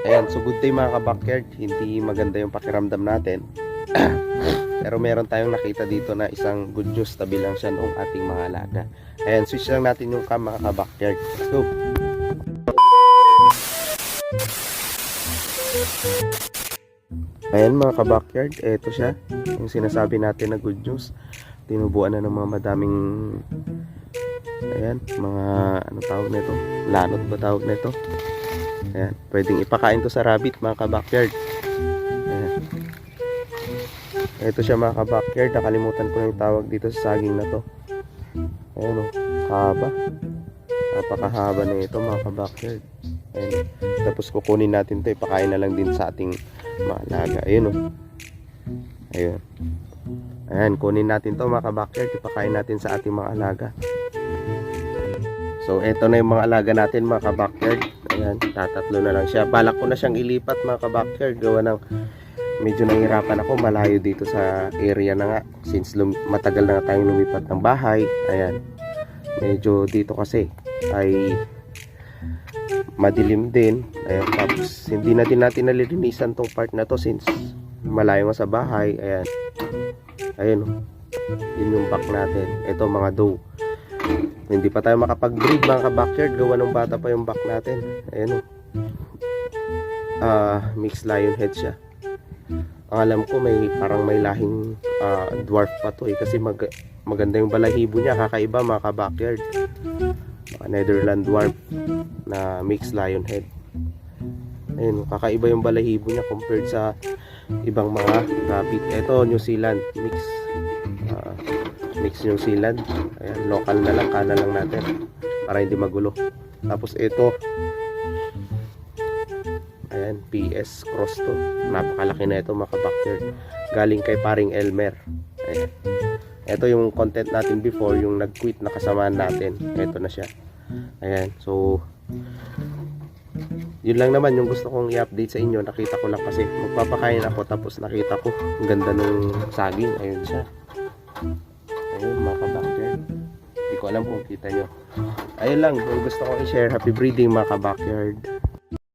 Ayan, so good day mga ka-backyard. Hindi maganda yung pakiramdam natin. Pero meron tayong nakita dito na isang good news. Tabi lang siya noong ating mga alaga. Ayan, switch lang natin yung cam mga ka-backyard. Let's go. Ayan mga ka-backyard, eto siya. Yung sinasabi natin na good news. Tinubuan na ng mga madaming Ayan, mga ano tawag nito? Lanot ba tawag nito? Ayan, pwedeng ipakain to sa rabbit mga ka-backyard. Ayan. Ito siya mga ka-backyard. Nakalimutan ko yung tawag dito sa saging na to. Ayan o, haba. Napakahaba na ito mga ka-backyard. Ayan. Tapos kukunin natin to ipakain na lang din sa ating mga alaga. Ayun o. Ayun. Ayan, kunin natin to mga ka-backyard. Ipakain natin sa ating mga alaga. So, eto na yung mga alaga natin, mga ka-backyard. Ayan, tatatlo na lang siya. Balak ko na siyang ilipat, mga ka-backyard. Gawa ng medyo nahihirapan ako. Malayo dito sa area na nga. Since matagal na nga tayong lumipat ng bahay. Ayan. Medyo dito kasi ay madilim din. Ayan, tapos hindi na din natin nalilinisan tong part na to since malayo nga sa bahay. Ayan. Ayun. oh. Yun yung back natin. Ito mga doe. Hindi pa tayo makapag-breed mga ka-backyard. Gawa ng bata pa yung back natin. Ayan o. Ah, mixed lion head siya. Ang alam ko may parang may lahing ah, dwarf pa to eh. Kasi mag maganda yung balahibo niya. Kakaiba mga ka-backyard. Mga Netherland dwarf na mixed lion head. Ayun, kakaiba yung balahibo niya compared sa ibang mga rabbit. Ito, New Zealand mix. Mix New Zealand. Ayan, local na lang, kana lang natin. Para hindi magulo. Tapos ito, ayan, PS Cross to. Napakalaki na ito mga Galing kay paring Elmer. Ayan. Ito yung content natin before, yung nag-quit na kasamaan natin. Ito na siya. Ayan, so yun lang naman yung gusto kong i-update sa inyo. Nakita ko lang kasi magpapakain ako tapos nakita ko ang ganda nung saging. Ayun siya. Ayun mga kabackyard. Hindi ko alam kung kita nyo. Ayun lang, gusto kong i-share. Happy breeding mga kabackyard.